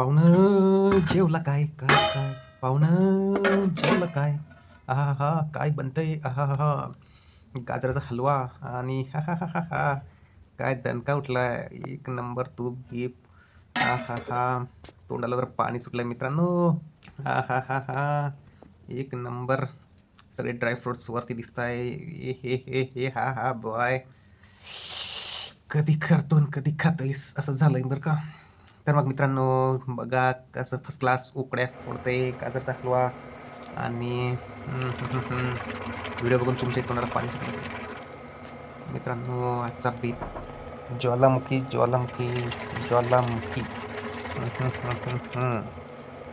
पाहुणं जेवला काय? काय काय? पाहुणं जेवलं काय? आहा हा काय बनतंय? आहा हा हा गाजराचा हलवा आणि हा हा हा हा हा काय दणका उठलाय? एक नंबर तूप गीप. हा हा हा तोंडाला जर पाणी सुटलंय मित्रांनो. हा हा हा हा एक नंबर. सगळे ड्रायफ्रुट्स वरती दिसत आहे ए हे हे हे हा हा बॉय कधी करतो आणि कधी खातोयस? असं झालंय बरं का? तर मग मित्रांनो बघा कसं फर्स्ट क्लास उकड्या फोडते काजर चाकलवा आणि व्हिडिओ बघून तुमच्या तोंडाला पाणी सुटलं मित्रांनो आजचा बीत ज्वालामुखी ज्वालामुखी ज्वालामुखी.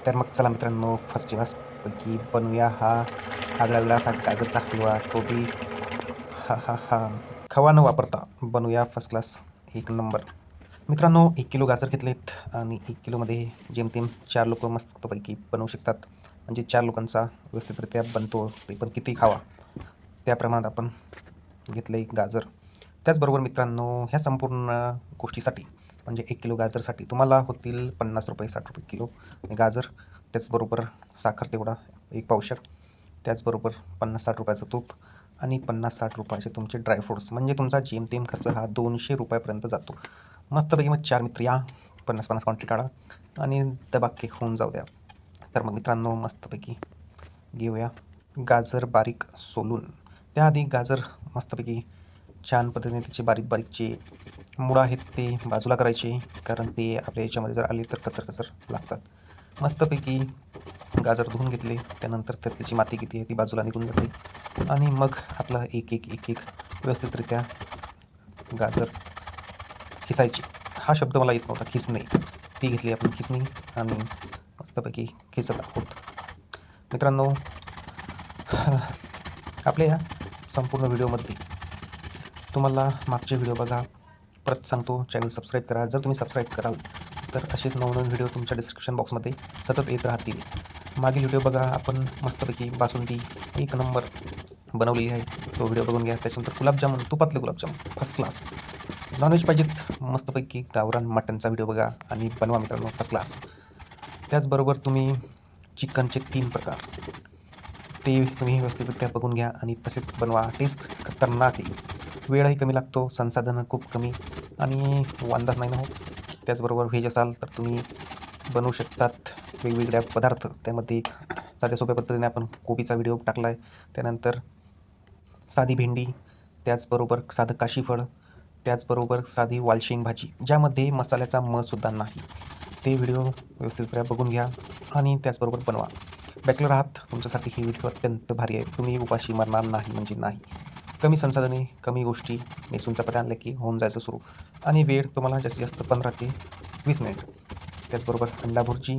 तर मग चला मित्रांनो फर्स्ट क्लास पैकी बनवूया हा. आगळा वेगळा असा गाजरचा हलवा तो बी हा हा हा. खवा न वापरता बनवूया फर्स्ट क्लास एक नंबर मित्रांनो एक किलो गाजर घेतलेत आणि एक किलोमध्ये जेमतेम चार लोक मस्तपैकी बनवू शकतात. म्हणजे चार लोकांचा व्यवस्थितरित्या बनतो ते पण किती खावा. त्या प्रमाणात आपण घेतलं एक गाजर. त्याचबरोबर मित्रांनो ह्या संपूर्ण गोष्टीसाठी म्हणजे एक किलो गाजरसाठी तुम्हाला होतील पन्नास रुपये साठ रुपये किलो गाजर. त्याचबरोबर साखर तेवढा एक पावशर. त्याचबरोबर पन्नास साठ रुपयाचं तूप आणि पन्नास साठ रुपयाचे तुमचे ड्रायफ्रुट्स म्हणजे तुमचा जेमतेम खर्च हा दोनशे रुपयापर्यंत जातो. मस्तपैकी मग चार मित्र या. पन्नास पन्नास कॉन्ट्री काढा. आणि दबा केक होऊन जाऊ द्या. तर मग मित्रांनो मस्तपैकी घेऊया. गाजर बारीक सोलून. त्याआधी गाजर मस्तपैकी छान पद्धतीने त्याचे बारीक बारीकचे मुळं आहेत ते बाजूला करायचे. कारण ते आपल्या याच्यामध्ये जर आले तर कचर कचर लागतात. मस्तपैकी गाजर धुवून घेतले. त्यानंतर त्यातली जी माती किती आहे ती बाजूला निघून जाते. आणि मग आपला एक एक एक एक व्यवस्थितरित्या गाजर खिसायची. हा शब्द मला येत नव्हता खिसणे ती घेतली आपण खिसणी आणि मस्तपैकी खिसत आहोत. मित्रांनो आपल्या या संपूर्ण व्हिडिओमध्ये तुम्हाला मागचे व्हिडिओ बघा. परत सांगतो चॅनल सबस्क्राईब करा. जर तुम्ही सबस्क्राईब कराल तर असेच नवनवीन व्हिडिओ तुमच्या डिस्क्रिप्शन बॉक्समध्ये सतत येत राहतील. मागील व्हिडिओ बघा आपण मस्तपैकी बासुंदी एक नंबर बनवलेली आहे. तो व्हिडिओ बघून घ्या. त्याच्यानंतर gulab jamun तुपातले gulab jamun first class non veg पाहिजेत मस्तपैकी गावरान मटनचा व्हिडिओ बघा आणि बनवा मित्रांनो फर्स्ट क्लास त्याचबरोबर तुम्ही चिकनचे तीन प्रकार. ते तुम्ही व्यवस्थितरित्या बघून घ्या आणि तसेच बनवा. टेस्ट खतरनाक आहे. वेळही कमी लागतो संसाधनं खूप कमी आणि वांदाच नाही ना हो. त्याचबरोबर व्हेज असाल तर तुम्ही बनवू शकतात वेगवेगळ्या पदार्थ. त्यामध्ये साध्या सोप्या पद्धतीने आपण कोबीचा व्हिडिओ टाकला आहे त्यानंतर साधी भेंडी त्याचबरोबर साधं काशीफळ त्याचबरोबर साधी वालशेंग भाजी ज्यामध्ये मसाल्याचा मसुद्धा नाही. ते व्हिडिओ व्यवस्थितरित्या बघून घ्या आणि त्याचबरोबर बनवा. बॅकलर आहात तुमच्यासाठी ही व्हिडिओ अत्यंत भारी आहे. तुम्ही उपाशी मरणार नाही म्हणजे नाही. कमी संसाधने कमी गोष्टी नेसून चपात्या आणल्या की होऊन जायचं सुरू. आणि वेळ तुम्हाला जास्तीत जास्त पंधरा ते वीस मिनिट. त्याचबरोबर अंडा भुर्जी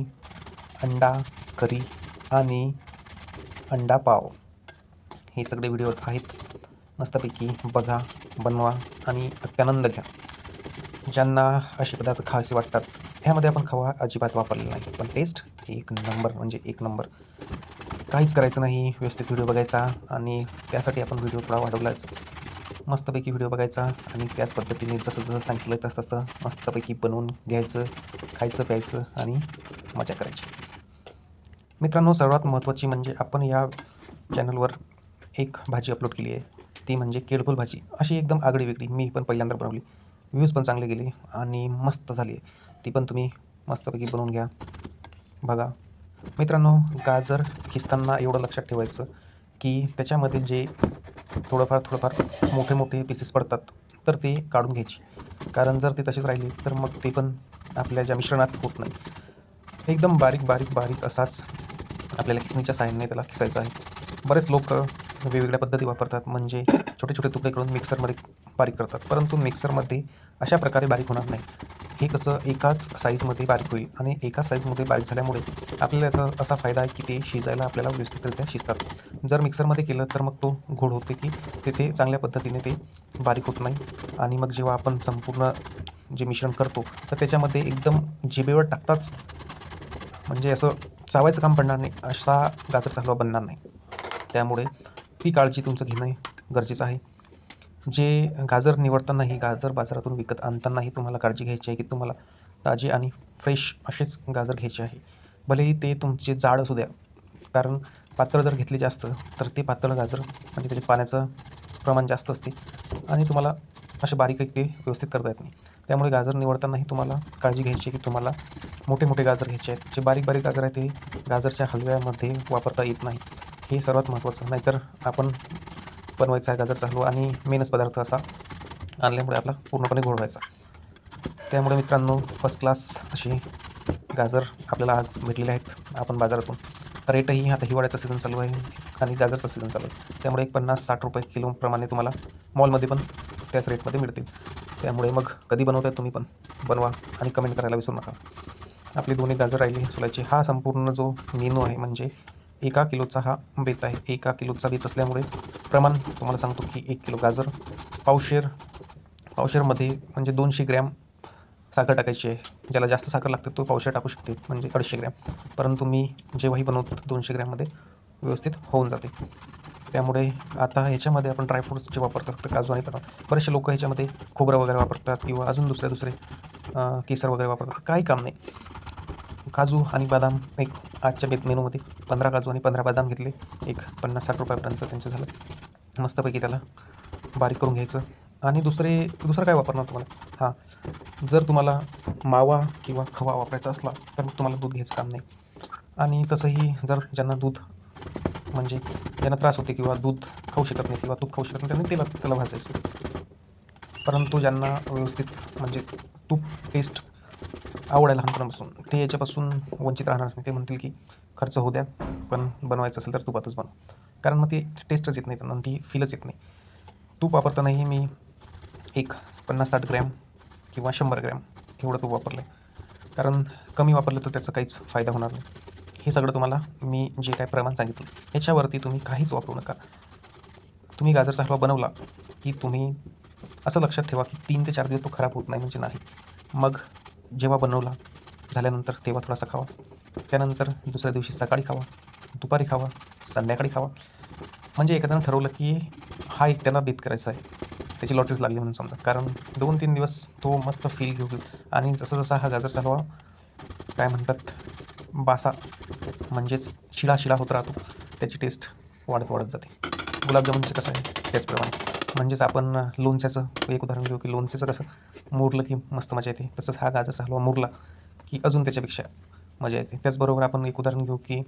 अंडा करी आणि अंडा पाव. हे सगळे व्हिडिओ आहेत. मस्तपैकी बघा बनवा आणि अत्यानंद घ्या. ज्यांना असे पदार्थ खासे वाटतात ह्यामध्ये आपण खवा अजिबात वापरलेला नाही. पण टेस्ट एक नंबर म्हणजे एक नंबर काहीच करायचं नाही व्यवस्थित व्हिडिओ बघायचा आणि त्यासाठी आपण व्हिडिओ थोडा वाढवलाच. मस्तपैकी व्हिडिओ बघायचा आणि त्याच पद्धतीने जसं जसं सांगितलं तसं तसं मस्तपैकी बनवून घ्यायचं खायचं प्यायचं आणि मजा करायची. मित्रांनो सर्वात महत्त्वाची म्हणजे आपण या चॅनलवर एक भाजी अपलोड केली आहे. ती म्हणजे केळफुल भाजी. अशी एकदम आगळी वेगळी. मी पण पहिल्यांदा बनवली. व्ह्यूज पण चांगले गेले आणि मस्त झाली. आहे ती पण तुम्ही मस्तपैकी बनवून घ्या. बघा. मित्रांनो गाजर खिसताना एवढं लक्षात ठेवायचं की त्याच्यामध्ये जे थोडंफार थोडंफार मोठे मोठे पीसेस पडतात तर ते काढून घ्यायची. कारण जर ते तसेच राहिले तर मग ते पण आपल्या ज्या मिश्रणात होत नाही. एकदम बारीक बारीक बारीक असाच आपल्याला खिसणीच्या साहाय्याने त्याला खिसायचं आहे. बरेच लोक वेगवेगळ्या पद्धती वापरतात. म्हणजे छोटे छोटे तुकडे करून मिक्सरमध्ये बारीक करतात. परंतु मिक्सरमध्ये अशा प्रकारे बारीक होणार नाही. हे कसं एकाच साईजमध्ये बारीक होईल आणि एकाच साईजमध्ये बारीक झाल्यामुळे आपल्याला याचा असा फायदा आहे की ते शिजायला आपल्याला व्यवस्थितरित्या शिजतात. जर मिक्सरमध्ये केलं तर मग तो घोड होते की तिथे चांगल्या पद्धतीने ते बारीक होत नाही आणि मग जेव्हा आपण संपूर्ण जे मिश्रण करतो तर त्याच्यामध्ये एकदम जिबेवर टाकताच म्हणजे असं चावायचं काम पडणार नाही. असा गाजर हलवा बनणार नाही. त्यामुळे ती काळजी तुमचं घेणं गरजेचं आहे. जे गाजर निवडतानाही गाजर बाजारातून विकत आणतानाही तुम्हाला काळजी घ्यायची आहे की तुम्हाला ताजे आणि फ्रेश असेच गाजर घ्यायचे आहे. भलेही ते तुमचे जाड असू द्या कारण पातळ जर घेतले जास्त तर ते पातळ गाजर म्हणजे त्याच्यात पाण्याचं प्रमाण जास्त असते आणि तुम्हाला असे बारीक ते व्यवस्थित करता येत नाही. त्यामुळे गाजर निवडतानाही तुम्हाला काळजी घ्यायची आहे की तुम्हाला मोठे मोठे गाजर घ्यायचे आहेत. जे बारीक बारीक गाजर आहे ते गाजरच्या हलव्यामध्ये वापरता येत नाही हे सर्वात महत्त्वाचं. नाहीतर आपण बनवायचा आहे गाजर चालू आणि मेनच पदार्थ असा आणल्यामुळे आपला पूर्णपणे घोळ व्हायचा. त्यामुळे मित्रांनो फर्स्ट क्लास असे गाजर आपल्याला आज भेटलेले आहेत आपण बाजारातून. रेटही आता हिवाळ्याचा सीझन चालू आहे आणि गाजरचा सीझन चालू आहे. त्यामुळे एक पन्नास साठ रुपये किलोप्रमाणे तुम्हाला मॉलमध्ये पण त्याच रेटमध्ये मिळतील. त्यामुळे मग कधी बनवताय तुम्ही पण बनवा आणि कमेंट करायला विसरू नका. आपली दोन्ही गाजर राहिली सोलायची. हा संपूर्ण जो मेनू आहे म्हणजे एका किलोचा हा बेत आहे. एका किलोचा बेत असल्यामुळे प्रमाण तुम्हाला सांगतो की एक किलो गाजर पावशेर पावशेरमध्ये म्हणजे दोनशे ग्रॅम साखर टाकायची आहे. ज्याला जास्त साखर लागते तो पावशेर टाकू शकते म्हणजे अडीचशे ग्रॅम. परंतु मी जेव्हाही बनवतो दोनशे ग्रॅममध्ये व्यवस्थित होऊन जाते. त्यामुळे आता ह्याच्यामध्ये आपण ड्रायफ्रूट्स जे वापरतात काजू आणि बदाम. बरेचसे लोक ह्याच्यामध्ये खोबरं वगैरे वापरतात किंवा अजून दुसरे दुसरे केसर वगैरे वापरतात. काही काम नाही. काजू आणि बदाम एक आजच्या बेत मेनूमध्ये पंधरा काजू आणि पंधरा बदाम घेतले. एक पन्नास साठ रुपयापर्यंत त्यांचं झालं. मस्तपैकी त्याला बारीक करून घ्यायचं. आणि दुसरे दुसरं काय वापरणार तुम्हाला? हां जर तुम्हाला मावा किंवा खवा वापरायचा असला तर मग तुम्हाला दूध घ्यायचं काम नाही. आणि तसंही जर ज्यांना दूध म्हणजे ज्यांना त्रास होते किंवा दूध खाऊ शकत नाही किंवा तूप खाऊ शकत नाही त्यांनी तेला त्याला भाजायचं. परंतु ज्यांना व्यवस्थित म्हणजे तूप पेस्ट आवड आहे लहानपणापासून. ते याच्यापासून वंचित राहणारच नाही. ते म्हणतील की खर्च होऊ द्या पण बनवायचं असेल तर तुपातच बनव. कारण मग ते टेस्टच येत नाही त्यांना ती फीलच येत नाही. तूप वापरतानाही मी एक पन्नास साठ ग्रॅम किंवा शंभर ग्रॅम एवढं तूप वापरलं आहे कारण कमी वापरलं तर त्याचा काहीच फायदा होणार नाही. हे सगळं तुम्हाला मी जे काय प्रमाण सांगितलं याच्यावरती तुम्ही काहीच वापरू नका. तुम्ही गाजरचा हलवा बनवला की तुम्ही असं लक्षात ठेवा की तीन ते चार दिवस तो खराब होत नाही म्हणजे नाही. मग जेव्हा बनवला झाल्यानंतर तेव्हा थोडासा खावा. त्यानंतर दुसऱ्या दिवशी सकाळी खावा दुपारी खावा संध्याकाळी खावा. म्हणजे एखाद्यानं ठरवलं की हा एक त्यांना बेत करायचा आहे. त्याची लॉटरीच लागली म्हणून समजा. कारण दोन तीन दिवस तो मस्त फील घेऊ आणि जसं जसा हा गाजरचा हलवा काय म्हणतात बासा म्हणजेच शिळा शिळा होत राहतो त्याची टेस्ट वाढत वाढत जाते. गुलाबजामुनचं कसं आहे? त्याचप्रमाणे. म्हणजेच आपण लोणच्याचं एक उदाहरण घेऊ की लोणच्याचं कसं? मुरलं की मस्त मजा येते. तसंच हा गाजरचा हलवा मुरला की अजून त्याच्यापेक्षा मजा येते. त्याचबरोबर आपण एक उदाहरण घेऊ की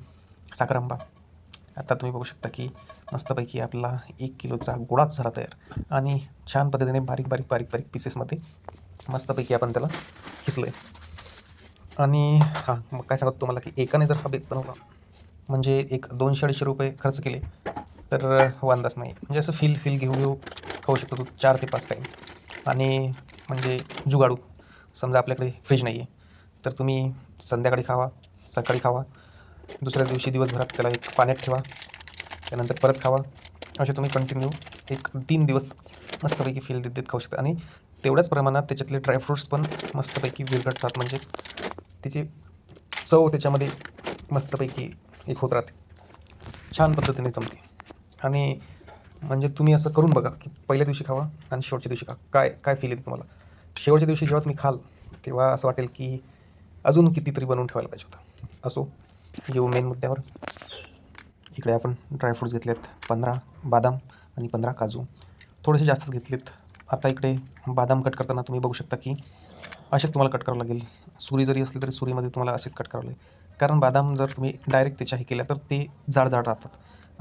साखरांबा आता तुम्ही बघू शकता की मस्तपैकी आपला एक किलोचा गोळाच झाला तयार. आणि छान पद्धतीने बारीक बारीक बारीक बारीक पीसेसमध्ये मस्तपैकी आपण त्याला खिसलं आहे आणि हां मग काय सांगतो तुम्हाला की एकाने जर हा बेक बनवला म्हणजे एक दोनशे अडीचशे रुपये खर्च केले तर वांदाच नाही. म्हणजे असं फील फील घेऊ घेऊ खाऊ शकतो तू चार ते पाच टाईम आणि म्हणजे जुगाडू. समजा आपल्याकडे फ्रीज नाही आहे तर तुम्ही संध्याकाळी खावा सकाळी खावा. दुसऱ्या दिवशी दिवसभरात त्याला एक पाण्यात ठेवा. त्यानंतर परत खावा. असे तुम्ही कंटिन्यू एक तीन दिवस मस्तपैकी फील देत देत खाऊ शकता. आणि तेवढ्याच प्रमाणात त्याच्यातले ड्रायफ्रूट्स पण मस्तपैकी विरघटतात म्हणजेच त्याची चव त्याच्यामध्ये मस्तपैकी एक होत राहते. छान पद्धतीने जमते. आणि म्हणजे तुम्ही असं करून बघा की पहिल्या दिवशी खावा आणि शेवटच्या दिवशी खा. काय काय फील येते तुम्हाला? शेवटच्या दिवशी जेव्हा तुम्ही खाल तेव्हा असं वाटेल की अजून कितीतरी बनवून ठेवायला पाहिजे होतं. असो येऊ मेन मुद्द्यावर. इकडे आपण ड्रायफ्रूट्स घेतलेत पंधरा बादाम आणि पंधरा काजू. थोडेसे जास्तच घेतलेत. आता इकडे बादाम कट करताना तुम्ही बघू शकता की असेच तुम्हाला कट करावं लागेल. सुरी जरी असली तरी सुरीमध्ये तुम्हाला असेच कट करावं लागेल. कारण बादाम जर तुम्ही डायरेक्ट त्याच्या हे केल्या तर ते जाड जाड राहतात.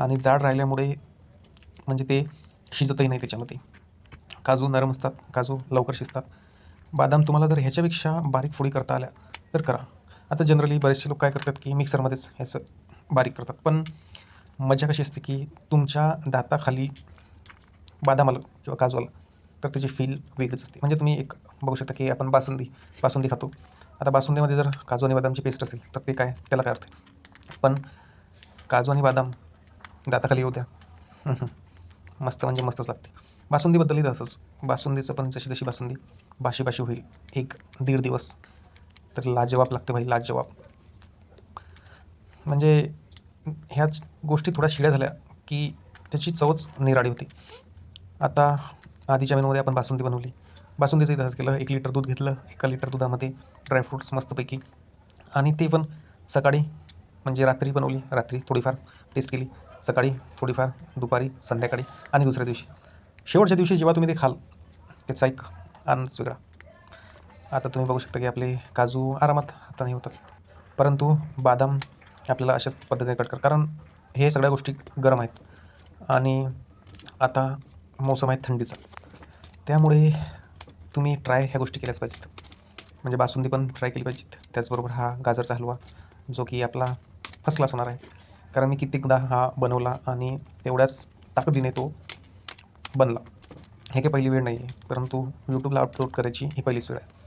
आणि जाड राहिल्यामुळे म्हणजे ते शिजतही नाही त्याच्यामध्ये. काजू नरम असतात काजू लवकर शिजतात. बादाम तुम्हाला जर ह्याच्यापेक्षा बारीक फोडी करता आल्या तर करा. आता जनरली बरेचसे लोक काय करतात की मिक्सरमध्येच ह्याचं बारीक करतात. पण मजा कशी असते की तुमच्या दाताखाली बादाम आलं किंवा काजू आलं तर त्याची फील वेगळीच असते. म्हणजे तुम्ही एक बघू शकता की आपण बासुंदी बासुंदी खातो. आता बासुंदीमध्ये जर काजू आणि बदामची पेस्ट असेल तर ते काय? त्याला काय अर्थ पण काजू आणि बदाम दाताखाली येऊ द्या. मस्त म्हणजे मस्तच लागते. बासुंदीबद्दलही तसंच बासुंदीचं पण जशी तशी बासुंदी बाशी बाशी होईल. एक दीड दिवस. तर लाजवाब लागते भाई लाजवाब. म्हणजे ह्याच गोष्टी थोड्या शिड्या झाल्या की त्याची चवच निराळी होती. आता आधीच्या मेनूमध्ये आपण बासुंदी बनवली. बासुंदीचंही तसंच केलं. एक लिटर दूध घेतलं. एका लिटर दुधामध्ये ड्रायफ्रूट्स मस्तपैकी. आणि ते पण सकाळी म्हणजे रात्री बनवली रात्री थोडीफार टेस्ट केली. सकाळी थोडीफार दुपारी संध्याकाळी आणि दुसऱ्या दिवशी. शेवटच्या दिवशी जेव्हा तुम्ही ते खाल त्याचा एक आनंदच वेगळा. आता तुम्ही बघू शकता की आपले काजू आरामात हाताने होतात. परंतु बादाम आपल्याला अशाच पद्धतीने कट कर. कारण हे सगळ्या गोष्टी गरम आहेत. आणि आता मोसम आहे थंडीचा. त्यामुळे तुम्ही ट्राय ह्या गोष्टी केल्याच पाहिजेत. म्हणजे बासुंदी पण ट्राय केली पाहिजेत. त्याचबरोबर हा गाजरचा हलवा जो की आपला फर्स्ट क्लास होणार आहे. कारण मी कित्येकदा हा बनवला आणि तेवढ्याच ताकदीने तो बनला. हे काही पहिली वेळ नाही आहे परंतु यूट्यूबला अपलोड करायची ही पहिलीच वेळ आहे.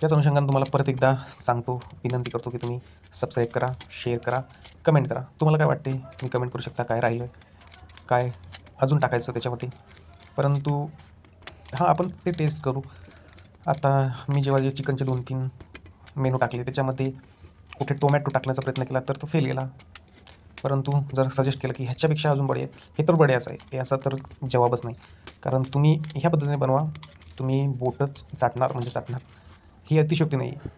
त्याच अनुषंगाने तुम्हाला परत एकदा सांगतो विनंती करतो की तुम्ही सबस्क्राईब करा शेअर करा कमेंट करा. तुम्हाला काय वाटते? मी कमेंट करू शकता? काय राहिलं काय अजून टाकायचं त्याच्यामध्ये परंतु हां आपण ते टेस्ट करू. आता मी जेव्हा जे चिकनचे दोन तीन मेनू टाकले त्याच्यामध्ये कुठे टोमॅटो टाकण्याचा प्रयत्न केला तर तो फेल गेला. परंतु जर सजेस्ट केलं की ह्याच्यापेक्षा अजून बढे आहे, हे तर बढ्याचं आहे. याचा तर जवाबच नाही. कारण तुम्ही ह्या पद्धतीने बनवा तुम्ही बोटच चाटणार म्हणजे चाटणार. ही अतिशोक्ती नाही. आहे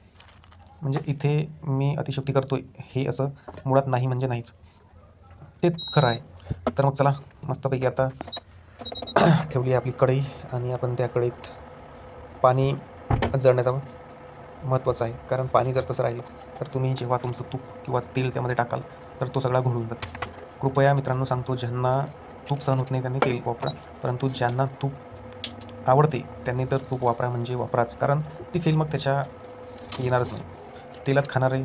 म्हणजे इथे मी अतिशोक्ती करतो आहे हे असं मुळात नाही म्हणजे नाहीच. तेच खरं आहे. तर मग चला मस्तपैकी आता ठेवली आहे आपली कढई आणि आपण त्या कढईत पाणी जळण्याचा महत्त्वाचं आहे. कारण पाणी जर तसं राहिलं तर तुम्ही जेव्हा तुमचं तूप किंवा तेल त्यामध्ये टाकाल तर तो सगळा घोळून जातो. कृपया मित्रांनो सांगतो ज्यांना तूप सहन होत नाही त्यांनी तेल वापरा. परंतु ज्यांना तूप आवडते त्यांनी तर तूप वापरा म्हणजे वापराच. कारण ती फील मग त्याच्या येणारच नाही. तेलात खाणारे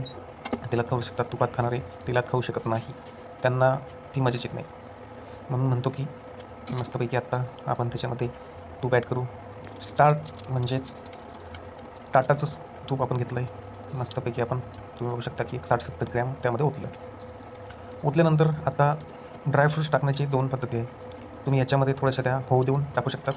तेलात खाऊ शकतात तुपात खाणारे तेलात खाऊ शकत नाही. त्यांना ती मजाच येत नाही. म्हणून म्हणतो की मस्तपैकी आत्ता आपण त्याच्यामध्ये तूप ॲड करू. स्टार्ट म्हणजेच टाटाचंच तूप आपण घेतलं आहे मस्तपैकी आपण तुम्ही बघू शकता की एक साठ सत्तर ग्रॅम त्यामध्ये ओतलं. ओतल्यानंतर आता ड्रायफ्रूट्स टाकण्याची दोन पद्धती आहे तुम्ही याच्यामध्ये थोड्याशा त्या होऊ देऊन टाकू शकतात.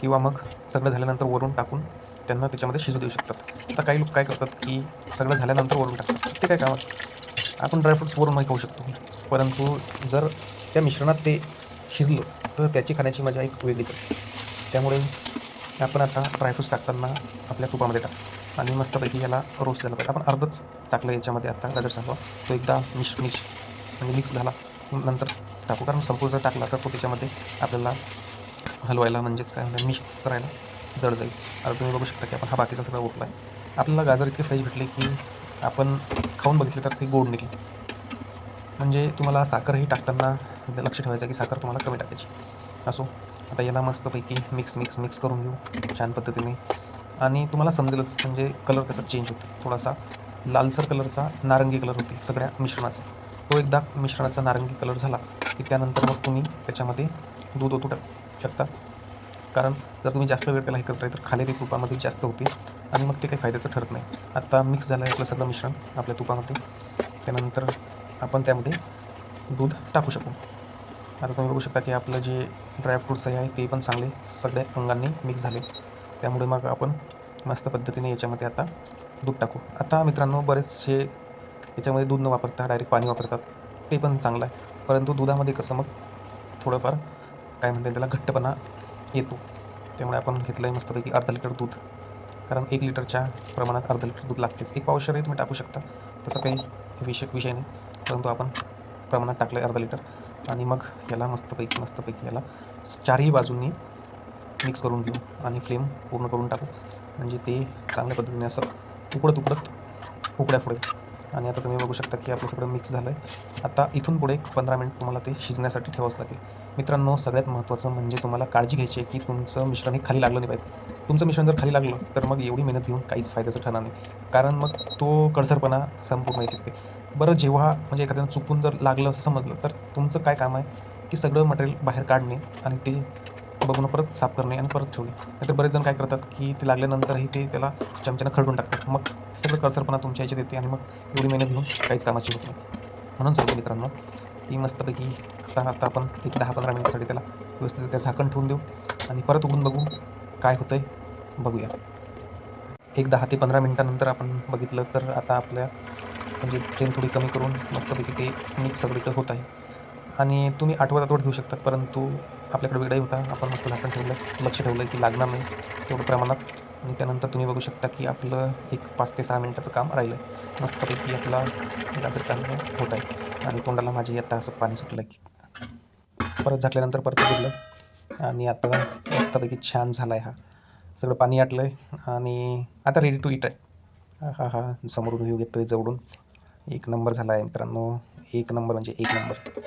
किंवा मग सगळं झाल्यानंतर वरून टाकून त्यांना त्याच्यामध्ये शिजू देऊ शकतात. आता काही लोक काय करतात की सगळं झाल्यानंतर वरून टाकतात. ते काय कामात आपण ड्रायफ्रूट्स वरून नाही खाऊ शकतो. परंतु जर त्या मिश्रणात ते शिजलं तर त्याची खाण्याची मजा एक वेगळीच आहे त्यामुळे आपण आता ड्रायफ्रूट्स टाकताना आपल्या तुपामध्ये टाकतो. आणि मस्तपैकी याला रोस्ट झाला पाहिजे. आपण अर्धच टाकलं याच्यामध्ये आता गाजर सांगवा तो एकदा मिश मिश म्हणजे मिक्स झाला. नंतर टाकू. कारण संपूर्ण जर टाकला तर तो त्याच्यामध्ये आपल्याला हलवायला म्हणजेच काय म्हणजे मिक्स करायला जड जाईल. आता तुम्ही बघू शकता की आपण हा बाकीचा सगळा उठला आहे आपल्याला गाजर इतके फ्रेश भेटले की आपण खाऊन बघितले तर ते गोड निघले. म्हणजे तुम्हाला साखरही टाकताना लक्ष ठेवायचं की साखर तुम्हाला कमी टाकायची. असो. आता याला मस्तपैकी मिक्स मिक्स मिक्स करून घेऊ. छान पद्धतीने. आणि तुम्हाला समजेलच म्हणजे कलर त्याचा चेंज होतो थोडासा लालसर कलरचा नारंगी कलर होती सगळ्या मिश्रणाचा. तो एकदा मिश्रणाचा नारंगी कलर झाला की त्यानंतर मग तुम्ही त्याच्यामध्ये दूध ओतू टाकू शकता. कारण जर तुम्ही जास्त वेळ त्याला हे करत तर खाली ते तुपामध्ये जास्त होते आणि मग ते काही फायद्याचं ठरत नाही. आत्ता मिक्स झालं आहे आपलं सगळं मिश्रण आपल्या तुपामध्ये. त्यानंतर आपण त्यामध्ये दूध टाकू शकू. आता तुम्ही बघू शकता की आपलं जे ड्रायफ्रूट्स आहे ते पण चांगले सगळ्या अंगांनी मिक्स झाले. त्यामुळे मग आपण मस्त पद्धतीने याच्यामध्ये आता दूध टाकू. आता मित्रांनो बरेचसे याच्यामध्ये दूध न वापरता डायरेक्ट पाणी वापरतात. ते पण चांगलं आहे. परंतु दुधामध्ये कसं मग थोडंफार काय म्हणते त्याला घट्टपणा येतो. त्यामुळे आपण घेतलं आहे मस्तपैकी अर्धा लिटर दूध. कारण एक लिटरच्या प्रमाणात अर्धा लिटर दूध लागतेच. एक पावशरही तुम्ही टाकू शकता. तसं काही विषय विषय नाही. परंतु आपण प्रमाणात टाकलं आहे अर्धा लिटर. आणि मग याला मस्तपैकी मस्तपैकी याला चारही बाजूंनी मिक्स करून घेऊ आणि फ्लेम पूर्ण करून टाकू. म्हणजे ते चांगल्या पद्धतीने असं उकडत उकडत उकड्या पुढे. आणि आता तुम्ही बघू शकता की आपलं सगळं मिक्स झालं आहे आता इथून पुढे एक पंधरा मिनिट तुम्हाला ते शिजण्यासाठी ठेवावंच लागेल. मित्रांनो सगळ्यात महत्त्वाचं म्हणजे तुम्हाला काळजी घ्यायची आहे की तुमचं मिश्रण हे खाली लागलं नाही पाहिजे. तुमचं मिश्रण जर खाली लागलं तर मग एवढी मेहनत घेऊन काहीच फायद्याचं ठरणार नाही. कारण मग तो कडसरपणा संपूर्ण यायचे ते बरं जेव्हा म्हणजे एखाद्यानं चुकून जर लागलं असं समजलं तर तुमचं काय काम आहे? की सगळं मटेरियल बाहेर काढणे आणि ते बघून परत साफ करणे आणि परत ठेवणे. नाहीतर बरेच जण काय करतात की ते लागल्यानंतरही ते त्याला चमच्यानं खरडून टाकतात. मग सगळं कडसरपणा तुमच्या याच्यात येते आणि मग एवढी मेहनत घेऊन काहीच कामाची होत नाही. म्हणून सांगतो मित्रांनो की मस्तपैकी सहा आता आपण एक दहा पंधरा मिनिटसाठी त्याला व्यवस्थित त्या झाकण ठेवून देऊ आणि परत उघडून बघू काय होतं आहे बघूया. एक दहा ते पंधरा मिनटानंतर आपण बघितलं तर आता आपल्या म्हणजे फ्लेम थोडी कमी करून मस्तपैकी ते मिक्स सगळीकडे होत आहे. आणि तुम्ही आठवत आठवड घेऊ शकतात परंतु आपल्याकडे वेळही होता. आपण मस्त झाकण ठेवलं. लक्ष ठेवलं की लागणार नाही तेवढं प्रमाणात. आणि त्यानंतर तुम्ही बघू शकता की आपलं एक पाच ते सहा मिनटाचं काम राहिलं मस्तपैकी आपला गाजर चांगलं होत आहे. आणि तोंडाला माझी आत्ता असं पाणी सुटलं की परत झाकल्यानंतर परत घेतलं आणि आता मस्तपैकी छान झाला आहे हा. सगळं पाणी आटलं आहे आणि आता रेडी टू इट आहे. हा हा समोरून व्ह्यू घेतो आहे जवळून. एक नंबर झाला आहे मित्रांनो. एक नंबर म्हणजे एक नंबर